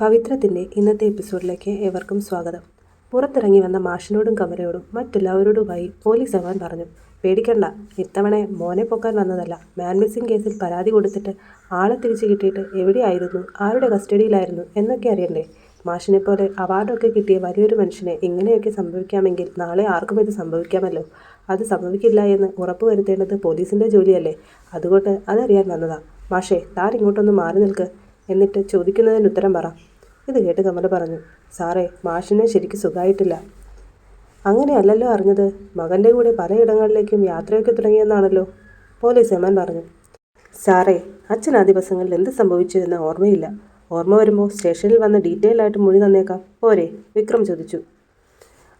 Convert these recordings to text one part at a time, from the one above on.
പവിത്രത്തിന്റെ ഇന്നത്തെ എപ്പിസോഡിലേക്ക് ഏവർക്കും സ്വാഗതം. പുറത്തിറങ്ങി വന്ന മാഷിനോടും കമലയോടും മറ്റെല്ലാവരോടുമായി പോലീസ് ജവാൻ പറഞ്ഞു. പേടിക്കണ്ട ഇത്തവണ മോനെ പൊക്കാൻ വന്നതല്ല. മാൻ മിസ്സിംഗ് കേസിൽ പരാതി കൊടുത്തിട്ട് ആളെ തിരിച്ചു കിട്ടിയിട്ട് എവിടെയായിരുന്നു ആരുടെ കസ്റ്റഡിയിലായിരുന്നു എന്നൊക്കെ അറിയണ്ടേ? മാഷിനെ പോലെ അവാർഡൊക്കെ കിട്ടിയ വലിയൊരു മനുഷ്യനെ ഇങ്ങനെയൊക്കെ സംഭവിക്കാമെങ്കിൽ നാളെ ആർക്കും ഇത് സംഭവിക്കാമല്ലോ. അത് സംഭവിക്കില്ല എന്ന് ഉറപ്പുവരുത്തേണ്ടത് പോലീസിന്റെ ജോലിയല്ലേ? അതുകൊണ്ട് അതറിയാൻ വന്നതാണ് മാഷേ താൻ ഇങ്ങോട്ടൊന്ന് മാറി നിൽക്ക്. എന്നിട്ട് ചോദിക്കുന്നതിന് ഉത്തരം പറ. ഇത് കേട്ട് കമല പറഞ്ഞു സാറേ മാഷിന് ശരിക്കും സുഖമായിട്ടില്ല അങ്ങനെയല്ലല്ലോ അറിഞ്ഞത്. മകന്റെ കൂടെ പലയിടങ്ങളിലേക്കും യാത്രയൊക്കെ തുടങ്ങിയെന്നാണല്ലോ പോലീസ് എമാൻ പറഞ്ഞു. സാറേ അച്ഛൻ ആ ദിവസങ്ങളിൽ എന്ത് സംഭവിച്ചു എന്ന് ഓർമ്മയില്ല. ഓർമ്മ വരുമ്പോൾ സ്റ്റേഷനിൽ വന്ന് ഡീറ്റെയിൽ ആയിട്ട് മൊഴി തന്നേക്കാം. പോരെ വിക്രം ചോദിച്ചു.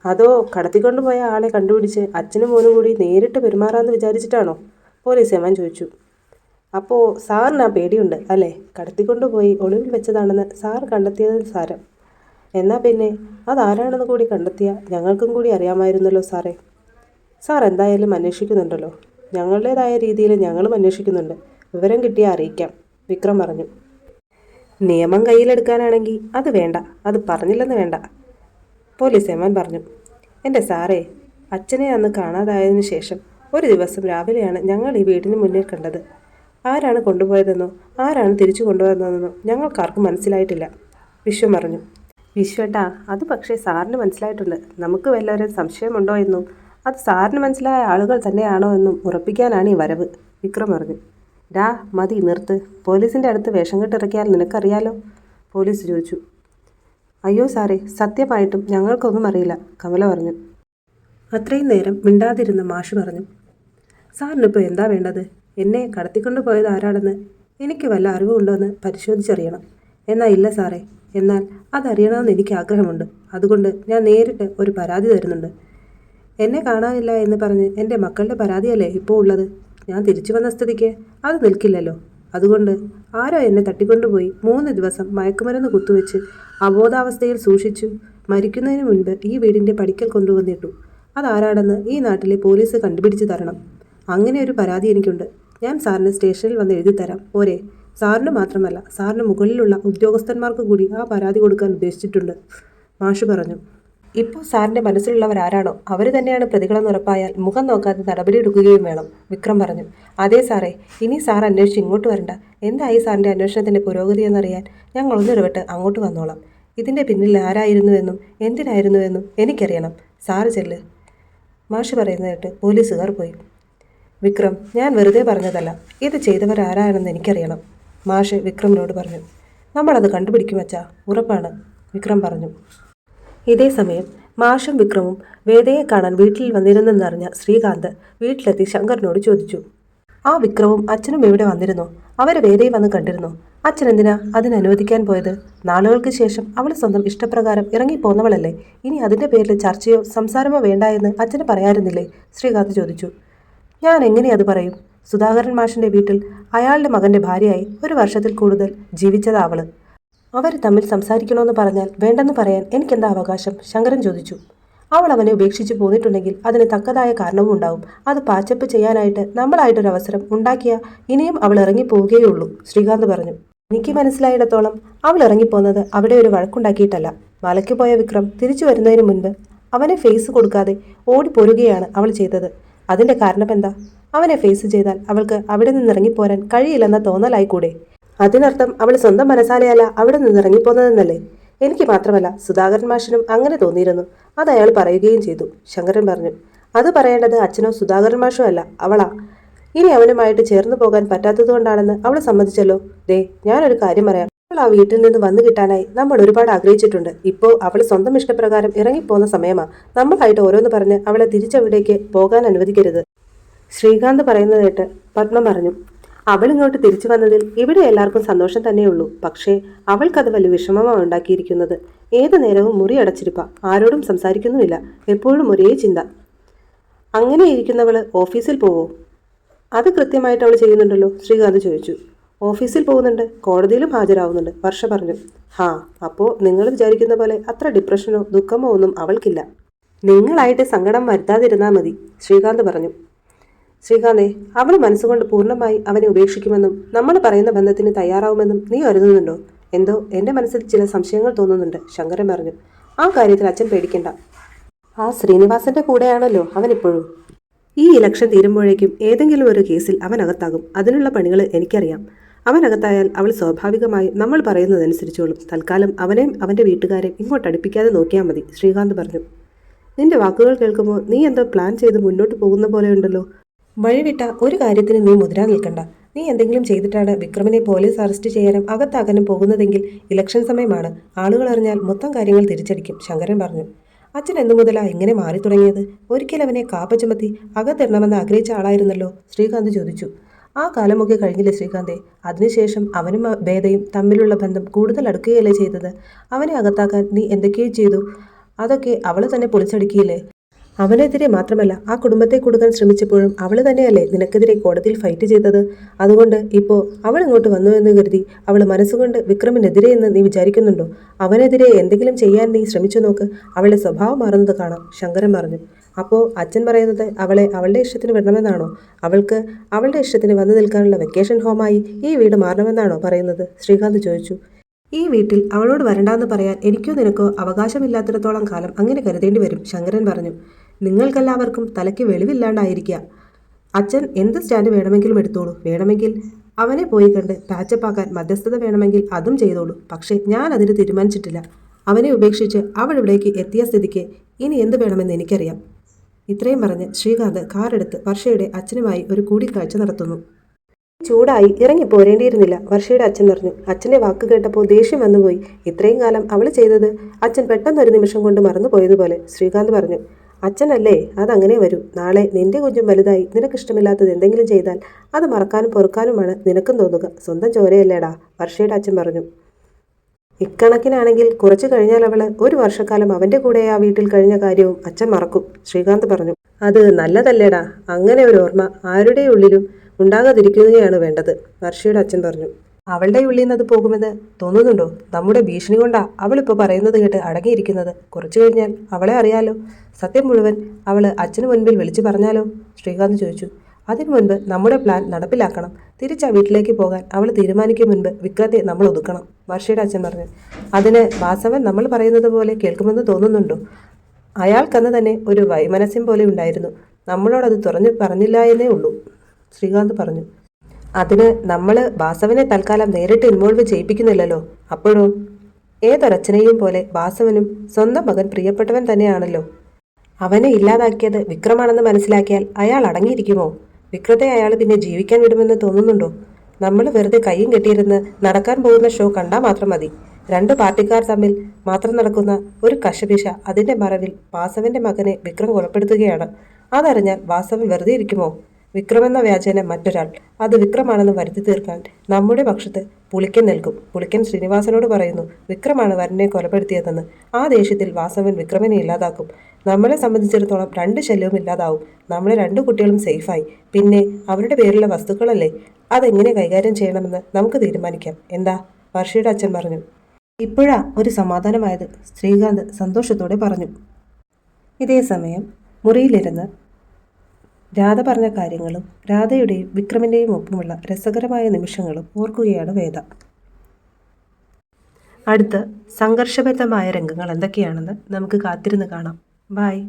അതോ കടത്തിക്കൊണ്ടുപോയ ആളെ കണ്ടുപിടിച്ച് അച്ഛനും മോനും കൂടി നേരിട്ട് പെരുമാറാമെന്ന് വിചാരിച്ചിട്ടാണോ? പോലീസ് എമാൻ ചോദിച്ചു. അപ്പോൾ സാറിന് ആ പേടിയുണ്ട് അല്ലേ? കടത്തിക്കൊണ്ടുപോയി ഒളിവിൽ വെച്ചതാണെന്ന് സാർ കണ്ടെത്തിയതിൽ സാരം. എന്നാൽ പിന്നെ അതാരാണെന്ന് കൂടി കണ്ടെത്തിയ ഞങ്ങൾക്കും കൂടി അറിയാമായിരുന്നല്ലോ സാറേ. സാർ എന്തായാലും അന്വേഷിക്കുന്നുണ്ടല്ലോ. ഞങ്ങളുടേതായ രീതിയിൽ ഞങ്ങളും അന്വേഷിക്കുന്നുണ്ട്. വിവരം കിട്ടിയാൽ അറിയിക്കാം വിക്രം പറഞ്ഞു. നിയമം കയ്യിലെടുക്കാനാണെങ്കിൽ അത് വേണ്ട അത് പറഞ്ഞില്ലെന്ന് വേണ്ട പോലീസ് എമാൻ പറഞ്ഞു. എന്റെ സാറേ അച്ഛനെ അന്ന് കാണാതായതിനു ശേഷം ഒരു ദിവസം രാവിലെയാണ് ഞങ്ങൾ ഈ വീടിന് മുന്നിൽ കണ്ടത്. ആരാണ് കൊണ്ടുപോയതെന്നോ? ആരാണ് തിരിച്ചു കൊണ്ടുവന്നതെന്നോ ഞങ്ങൾക്കാർക്കും മനസ്സിലായിട്ടില്ല. വിശ്വം പറഞ്ഞു. വിശ്വട്ടാ അത് പക്ഷേ സാറിന് മനസ്സിലായിട്ടുണ്ട്. നമുക്ക് വല്ലവരും സംശയമുണ്ടോ എന്നും. അത് സാറിന് മനസ്സിലായ ആളുകൾ തന്നെയാണോ എന്നും ഉറപ്പിക്കാനാണ് ഈ വരവ്. വിക്രം പറഞ്ഞു. ഡാ മതി നിർത്ത്. പോലീസിന്റെ അടുത്ത് വേഷം കെട്ടിറക്കിയാൽ നിനക്കറിയാലോ? പോലീസ് ചോദിച്ചു. അയ്യോ സാറേ സത്യമായിട്ടും ഞങ്ങൾക്കൊന്നും അറിയില്ല കമല പറഞ്ഞു. അത്രയും നേരം മിണ്ടാതിരുന്ന മാഷ് പറഞ്ഞു. സാറിനിപ്പോൾ എന്താ വേണ്ടത്? എന്നെ കടത്തിക്കൊണ്ട് പോയത് ആരാണെന്ന് എനിക്ക് വല്ല അറിവുണ്ടോ എന്ന് പരിശോധിച്ചറിയണം. എന്നാൽ ഇല്ല സാറേ. എന്നാൽ അതറിയണമെന്ന് എനിക്ക് ആഗ്രഹമുണ്ട്. അതുകൊണ്ട് ഞാൻ നേരിട്ട് ഒരു പരാതി തരുന്നുണ്ട്. എന്നെ കാണാനില്ല എന്ന് പറഞ്ഞ് എന്റെ മക്കളുടെ പരാതിയല്ലേ ഇപ്പോൾ ഉള്ളത്? ഞാൻ തിരിച്ചു വന്ന സ്ഥിതിക്ക് അത് നിൽക്കില്ലല്ലോ. അതുകൊണ്ട് ആരോ എന്നെ തട്ടിക്കൊണ്ടുപോയി മൂന്ന് ദിവസം മയക്കുമരുന്ന് കുത്തുവെച്ച് അബോധാവസ്ഥയിൽ സൂക്ഷിച്ചു മരിക്കുന്നതിന് മുൻപ് ഈ വീടിന്റെ പടിക്കൽ കൊണ്ടുവന്നിട്ടു. അതാരാണെന്ന് ഈ നാട്ടിലെ പോലീസ് കണ്ടുപിടിച്ച് തരണം. അങ്ങനെ ഒരു പരാതി എനിക്കുണ്ട്. ഞാൻ സാറിന് സ്റ്റേഷനിൽ വന്ന് എഴുതി തരാം. പോരെ. സാറിന് മാത്രമല്ല സാറിന് മുകളിലുള്ള ഉദ്യോഗസ്ഥന്മാർക്ക് കൂടി ആ പരാതി കൊടുക്കാൻ ഉദ്ദേശിച്ചിട്ടുണ്ട്. മാഷ് പറഞ്ഞു. ഇപ്പോൾ സാറിന്റെ മനസ്സിലുള്ളവരാരാണോ അവർ തന്നെയാണ് പ്രതികളെന്ന് ഉറപ്പായാൽ മുഖം നോക്കാതെ നടപടിയെടുക്കുകയും വേണം വിക്രം പറഞ്ഞു. അതേ സാറേ ഇനി സാർ അന്വേഷിച്ച് ഇങ്ങോട്ട് വരണ്ട. എന്തായി സാറിന്റെ അന്വേഷണത്തിന്റെ പുരോഗതി എന്നറിയാൻ? ഞങ്ങൾ ഒന്നിടവിട്ട് അങ്ങോട്ട് വന്നോളാം. ഇതിന്റെ പിന്നിൽ ആരായിരുന്നുവെന്നും എന്തിനായിരുന്നുവെന്നും എനിക്കറിയണം. സാറ് ചെല്ല്. മാഷ് പറയുന്നത് കേട്ട് പോലീസുകാർ പോയി. വിക്രം ഞാൻ വെറുതെ പറഞ്ഞതല്ല. ഇത് ചെയ്തവരാരാണെന്ന് എനിക്കറിയണം മാഷ് വിക്രമിനോട് പറഞ്ഞു. നമ്മളത് കണ്ടുപിടിക്കും വച്ചാ ഉറപ്പാണ് വിക്രം പറഞ്ഞു. ഇതേ സമയം മാഷും വിക്രമും വേദയെ കാണാൻ വീട്ടിൽ വന്നിരുന്നെന്നറിഞ്ഞ ശ്രീകാന്ത് വീട്ടിലെത്തി ശങ്കറിനോട് ചോദിച്ചു. ആ വിക്രവും അച്ഛനും ഇവിടെ വന്നിരുന്നു? അവരെ വേദയെ വന്ന് കണ്ടിരുന്നു. അച്ഛൻ എന്തിനാ അതിന് അനുവദിക്കാൻ പോയത്? നാളുകൾക്ക് ശേഷം അവൾ സ്വന്തം ഇഷ്ടപ്രകാരം ഇറങ്ങിപ്പോന്നവളല്ലേ? ഇനി അതിന്റെ പേരിൽ ചർച്ചയോ സംസാരമോ വേണ്ട എന്ന് അച്ഛന് പറയാറുന്നില്ലേ? ശ്രീകാന്ത് ചോദിച്ചു. ഞാൻ എങ്ങനെ അത് പറയും? സുധാകരൻ മാഷിന്റെ വീട്ടിൽ അയാളുടെ മകന്റെ ഭാര്യയായി ഒരു വർഷത്തിൽ കൂടുതൽ ജീവിച്ചത് അവൾ. അവർ തമ്മിൽ സംസാരിക്കണമെന്ന് പറഞ്ഞാൽ വേണ്ടെന്ന് പറയാൻ എനിക്കെന്താ അവകാശം? ശങ്കരൻ ചോദിച്ചു. അവൾ അവനെ ഉപേക്ഷിച്ച് പോന്നിട്ടുണ്ടെങ്കിൽ അതിന് തക്കതായ കാരണവും ഉണ്ടാവും. അത് പാച്ചപ്പ് ചെയ്യാനായിട്ട് നമ്മളായിട്ടൊരു അവസരം ഉണ്ടാക്കിയ ഇനിയും അവൾ ഇറങ്ങിപ്പോവുകയുള്ളൂ ശ്രീകാന്ത് പറഞ്ഞു. എനിക്ക് മനസ്സിലായിടത്തോളം അവൾ ഇറങ്ങിപ്പോന്നത് അവിടെ ഒരു വഴക്കുണ്ടാക്കിയിട്ടല്ല. മലയ്ക്ക് പോയ വിക്രം തിരിച്ചു വരുന്നതിന് മുൻപ് അവനെ ഫേസ് കൊടുക്കാതെ ഓടിപ്പോരുകയാണ് അവൾ ചെയ്തത്. അതിന്റെ കാരണം എന്താ? അവനെ ഫേസ് ചെയ്താൽ അവൾക്ക് അവിടെ നിന്ന് ഇറങ്ങിപ്പോരാൻ കഴിയില്ലെന്ന തോന്നലായിക്കൂടെ? അതിനർത്ഥം അവൾ സ്വന്തം മനസ്സാലെയല്ല അവിടെ നിന്ന് ഇറങ്ങിപ്പോന്നതെന്നല്ലേ? എനിക്ക് മാത്രമല്ല സുധാകരൻ മാഷിനും അങ്ങനെ തോന്നിയിരുന്നു. അത് അയാൾ പറയുകയും ചെയ്തു ശങ്കരൻ പറഞ്ഞു. അത് പറയേണ്ടത് അച്ഛനോ സുധാകരൻ മാഷോ അല്ല അവളാ. ഇനി അവനുമായിട്ട് ചേർന്നു പോകാൻ പറ്റാത്തതുകൊണ്ടാണെന്ന് അവൾ സമ്മതിച്ചല്ലോ. ദേ ഞാനൊരു കാര്യം പറയാം. അവൾ ആ വീട്ടിൽ നിന്ന് വന്നു കിട്ടാനായി നമ്മൾ ഒരുപാട് ആഗ്രഹിച്ചിട്ടുണ്ട്. ഇപ്പോൾ അവൾ സ്വന്തം ഇഷ്ടപ്രകാരം ഇറങ്ങിപ്പോന്ന സമയമാ. നമ്മളായിട്ട് ഓരോന്ന് പറഞ്ഞ് അവളെ തിരിച്ചവിടേക്ക് പോകാൻ അനുവദിക്കരുത്. ശ്രീകാന്ത് പറയുന്നത് കേട്ട് പത്മ പറഞ്ഞു അവൾ ഇങ്ങോട്ട് തിരിച്ചു വന്നതിൽ ഇവിടെ എല്ലാവർക്കും സന്തോഷം തന്നെയുള്ളൂ. പക്ഷേ അവൾക്കത് വലിയ വിഷമമാണ് ഉണ്ടാക്കിയിരിക്കുന്നത്. ഏതു നേരവും മുറി അടച്ചിരിപ്പ. ആരോടും സംസാരിക്കുന്നുമില്ല. എപ്പോഴും ഒരേ ചിന്ത. അങ്ങനെ ഇരിക്കുന്നവൾ ഓഫീസിൽ പോവോ? അത് കൃത്യമായിട്ട് അവൾ ചെയ്യുന്നുണ്ടല്ലോ? ശ്രീകാന്ത് ചോദിച്ചു. ഓഫീസിൽ പോകുന്നുണ്ട്. കോടതിയിലും ഹാജരാവുന്നുണ്ട്. വർഷ പറഞ്ഞു. ഹാ അപ്പോൾ നിങ്ങൾ വിചാരിക്കുന്ന പോലെ അത്ര ഡിപ്രഷനോ ദുഃഖമോ ഒന്നും അവൾക്കില്ല. നിങ്ങളായിട്ട് സങ്കടം വരുത്താതിരുന്നാൽ മതി ശ്രീകാന്ത് പറഞ്ഞു. ശ്രീകാന്തെ അവൾ മനസ്സുകൊണ്ട് പൂർണമായി അവനെ ഉപേക്ഷിക്കുമെന്നും നമ്മൾ പറയുന്ന ബന്ധത്തിന് തയ്യാറാവുമെന്നും നീ കരുതുന്നുണ്ടോ? എന്തോ എന്റെ മനസ്സിൽ ചില സംശയങ്ങൾ തോന്നുന്നുണ്ട് ശങ്കരൻ പറഞ്ഞു. ആ കാര്യത്തിൽ അച്ഛൻ പേടിക്കണ്ട. ആ ശ്രീനിവാസന്റെ കൂടെയാണല്ലോ അവൻ ഇപ്പോഴും. ഈ ഇലക്ഷൻ തീരുമ്പോഴേക്കും ഏതെങ്കിലും ഒരു കേസിൽ അവൻ അകത്താകും അതിനുള്ള പണികൾ എനിക്കറിയാം. അവൻ അകത്തായാൽ അവൾ സ്വാഭാവികമായി നമ്മൾ പറയുന്നതനുസരിച്ചോളും. തൽക്കാലം അവനെയും അവന്റെ വീട്ടുകാരെയും ഇങ്ങോട്ട് അടുപ്പിക്കാതെ നോക്കിയാൽ മതി ശ്രീകാന്ത് പറഞ്ഞു. നിന്റെ വാക്കുകൾ കേൾക്കുമ്പോൾ നീ എന്തോ പ്ലാൻ ചെയ്ത് മുന്നോട്ട് പോകുന്ന പോലെയുണ്ടല്ലോ വഴിവിട്ട ഒരു കാര്യത്തിന് നീ മുതിരാൻ നിൽക്കണ്ട. നീ എന്തെങ്കിലും ചെയ്തിട്ടാണ് വിക്രമിനെ പോലീസ് അറസ്റ്റ് ചെയ്യാനും അകത്താക്കാനും പോകുന്നതെങ്കിൽ ഇലക്ഷൻ സമയമാണ്. ആളുകൾ അറിഞ്ഞാൽ മൊത്തം കാര്യങ്ങൾ തിരിച്ചടിക്കും ശങ്കരൻ പറഞ്ഞു. അച്ഛൻ എന്നു മുതലാ ഇങ്ങനെ മാറി തുടങ്ങിയത് ഒരിക്കൽ അവനെ കാപ്പ ചുമത്തി അകത്തിടണമെന്ന് ആഗ്രഹിച്ച ആളായിരുന്നല്ലോ? ശ്രീകാന്ത് ചോദിച്ചു. ആ കാലമൊക്കെ കഴിഞ്ഞില്ലേ ശ്രീകാന്തെ? അതിനുശേഷം അവനും ഭേദയും തമ്മിലുള്ള ബന്ധം കൂടുതൽ അടുക്കുകയല്ലേ ചെയ്തത്? അവനെ അകത്താക്കാൻ നീ എന്തൊക്കെയോ ചെയ്തു. അതൊക്കെ അവൾ തന്നെ പൊളിച്ചടുക്കിയില്ലേ? അവനെതിരെ മാത്രമല്ല ആ കുടുംബത്തെ കൊടുക്കാൻ ശ്രമിച്ചപ്പോഴും അവൾ തന്നെയല്ലേ നിനക്കെതിരെ കോടതിയിൽ ഫൈറ്റ് ചെയ്തത്? അതുകൊണ്ട് ഇപ്പോൾ അവൾ ഇങ്ങോട്ട് വന്നു എന്ന് കരുതി അവൾ മനസ്സുകൊണ്ട് വിക്രമിനെതിരെ എന്ന് നീ വിചാരിക്കുന്നുണ്ടോ? അവനെതിരെ എന്തെങ്കിലും ചെയ്യാൻ നീ ശ്രമിച്ചു നോക്ക്. അവളുടെ സ്വഭാവം മാറുന്നത് കാണാം ശങ്കരൻ പറഞ്ഞു. അപ്പോൾ അച്ഛൻ പറയുന്നത് അവളെ അവളുടെ ഇഷ്ടത്തിന് വിടണമെന്നാണോ? അവൾക്ക് അവളുടെ ഇഷ്ടത്തിന് വന്നു നിൽക്കാനുള്ള വെക്കേഷൻ ഹോമായി ഈ വീട് മാറണമെന്നാണോ പറയുന്നത്? ശ്രീകാന്ത് ചോദിച്ചു. ഈ വീട്ടിൽ അവളോട് വരണ്ടാന്ന് പറയാൻ എനിക്കോ നിനക്കോ അവകാശമില്ലാത്തിടത്തോളം കാലം അങ്ങനെ കരുതേണ്ടി വരും ശങ്കരൻ പറഞ്ഞു. നിങ്ങൾക്കെല്ലാവർക്കും തലയ്ക്ക് വെളിവില്ലാണ്ടായിരിക്കുക. അച്ഛൻ എന്ത് സ്റ്റാൻഡ് വേണമെങ്കിലും എടുത്തോളൂ. വേണമെങ്കിൽ അവനെ പോയി കണ്ട് പാച്ചപ്പാക്കാൻ മധ്യസ്ഥത വേണമെങ്കിൽ അതും ചെയ്തോളൂ. പക്ഷേ ഞാൻ അതിന് തീരുമാനിച്ചിട്ടില്ല. അവനെ ഉപേക്ഷിച്ച് അവൾ ഇവിടേക്ക് എത്തിയ സ്ഥിതിക്ക് ഇനി എന്ത് വേണമെന്ന് എനിക്കറിയാം. ഇത്രയും പറഞ്ഞ് ശ്രീകാന്ത് കാറെടുത്ത് വർഷയുടെ അച്ഛനുമായി ഒരു കൂടിക്കാഴ്ച നടത്തുന്നു. ചൂടായി ഇറങ്ങി പോരേണ്ടിയിരുന്നില്ല. വർഷയുടെ അച്ഛൻ പറഞ്ഞു അച്ഛന്റെ വാക്ക് കേട്ടപ്പോൾ ദേഷ്യം വന്നുപോയി. ഇത്രയും കാലം അവൾ ചെയ്തത് അച്ഛൻ പെട്ടെന്നൊരു നിമിഷം കൊണ്ട് മറന്നു പോയതുപോലെ ശ്രീകാന്ത് പറഞ്ഞു. അച്ഛനല്ലേ അതങ്ങനെ വരും. നാളെ നിന്റെ കുഞ്ഞും വലുതായി നിനക്കിഷ്ടമില്ലാത്തത് എന്തെങ്കിലും ചെയ്താൽ അത് മറക്കാനും പൊറുക്കാനുമാണ് നിനക്കും തോന്നുക. സ്വന്തം ചോരയല്ലേടാ വർഷയുടെ അച്ഛൻ പറഞ്ഞു. ഇക്കണക്കിനാണെങ്കിൽ കുറച്ചു കഴിഞ്ഞാൽ അവൾ ഒരു വർഷക്കാലം അവന്റെ കൂടെ ആ വീട്ടിൽ കഴിഞ്ഞ കാര്യവും അച്ഛൻ മറക്കും ശ്രീകാന്ത് പറഞ്ഞു. അത് നല്ലതല്ലേടാ അങ്ങനെ ഒരു ഓർമ്മ ആരുടെ ഉള്ളിലും ഉണ്ടാകാതിരിക്കുകയാണ് വേണ്ടത് വർഷയുടെ അച്ഛൻ പറഞ്ഞു. അവളുടെ ഉള്ളിൽ നിന്ന് അത് പോകുമെന്ന് തോന്നുന്നുണ്ടോ? നമ്മുടെ ഭീഷണി കൊണ്ടാ അവളിപ്പോൾ പറയുന്നത് കേട്ട് അടങ്ങിയിരിക്കുന്നത്. കുറച്ചു കഴിഞ്ഞാൽ അവളെ അറിയാലോ. സത്യം മുഴുവൻ അവൾ അച്ഛന് മുൻപിൽ വിളിച്ചു പറഞ്ഞാലോ? ശ്രീകാന്ത് ചോദിച്ചു. അതിനു മുൻപ് നമ്മുടെ പ്ലാൻ നടപ്പിലാക്കണം. തിരിച്ച് ആ വീട്ടിലേക്ക് പോകാൻ അവൾ തീരുമാനിക്കും മുൻപ് വിക്രത്തെ നമ്മൾ ഒതുക്കണം. വർഷയുടെ അച്ഛൻ പറഞ്ഞു. അതിന് വാസവൻ നമ്മൾ പറയുന്നത് പോലെ കേൾക്കുമെന്ന് തോന്നുന്നുണ്ടോ? അയാൾക്കന്ന് തന്നെ ഒരു വൈമനസ്യം പോലെ ഉണ്ടായിരുന്നു. നമ്മളോടത് തുറഞ്ഞു പറഞ്ഞില്ല എന്നേ ഉള്ളൂ. ശ്രീകാന്ത് പറഞ്ഞു. അതിന് നമ്മൾ വാസവനെ തൽക്കാലം നേരിട്ട് ഇൻവോൾവ് ചെയ്യിപ്പിക്കുന്നില്ലല്ലോ. അപ്പോഴോ? ഏതൊരച്ഛനെയും പോലെ വാസവനും സ്വന്തം മകൻ പ്രിയപ്പെട്ടവൻ തന്നെയാണല്ലോ. അവനെ ഇല്ലാതാക്കിയത് വിക്രമാണെന്ന് മനസ്സിലാക്കിയാൽ അയാൾ അടങ്ങിയിരിക്കുമോ? വിക്രത്തെ അയാൾ പിന്നെ ജീവിക്കാൻ വിടുമെന്ന് തോന്നുന്നുണ്ടോ? നമ്മൾ വെറുതെ കൈയും കെട്ടിയിരുന്ന് നടക്കാൻ പോകുന്ന ഷോ കണ്ടാൽ മാത്രം മതി. രണ്ട് പാർട്ടിക്കാർ തമ്മിൽ മാത്രം നടക്കുന്ന ഒരു കശപിശ അതിന്റെ മറവിൽ വാസവന്റെ മകനെ വിക്രം കൊലപ്പെടുത്തുകയാണ്. അതറിഞ്ഞാൽ വാസവൻ വെറുതെ ഇരിക്കുമോ? വിക്രമെന്ന വ്യാജേന മറ്റൊരാൾ. അത് വിക്രമാണെന്ന് വരുത്തി തീർക്കാൻ നമ്മുടെ പക്ഷത്ത് പുളിക്കൻ നിൽക്കും പുളിക്കൻ ശ്രീനിവാസനോട് പറയുന്നു വിക്രമാണ് വരനെ കൊലപ്പെടുത്തിയതെന്ന്. ആ ദേഷ്യത്തിൽ വാസവൻ വിക്രമനെ ഇല്ലാതാക്കും. നമ്മളെ സംബന്ധിച്ചിടത്തോളം രണ്ട് ശല്യവും ഇല്ലാതാവും. നമ്മളെ രണ്ടു കുട്ടികളും സേഫായി. പിന്നെ അവരുടെ പേരിലുള്ള വസ്തുക്കളല്ലേ? അതെങ്ങനെ കൈകാര്യം ചെയ്യണമെന്ന് നമുക്ക് തീരുമാനിക്കാം. എന്താ? വർഷയുടെ അച്ഛൻ പറഞ്ഞു. ഇപ്പോഴാ ഒരു സമാധാനമായത്. ശ്രീകാന്ത് സന്തോഷത്തോടെ പറഞ്ഞു. ഇതേ സമയം മുറിയിലിരുന്ന് രാധ പറഞ്ഞ കാര്യങ്ങളും രാധയുടെയും വിക്രമിന്റെയും ഒപ്പമുള്ള രസകരമായ നിമിഷങ്ങളും ഓർക്കുകയാണ് വേദ. അടുത്ത സംഘർഷഭരിതമായ രംഗങ്ങൾ എന്തൊക്കെയാണെന്ന് നമുക്ക് കാത്തിരുന്ന് കാണാം. ബായ്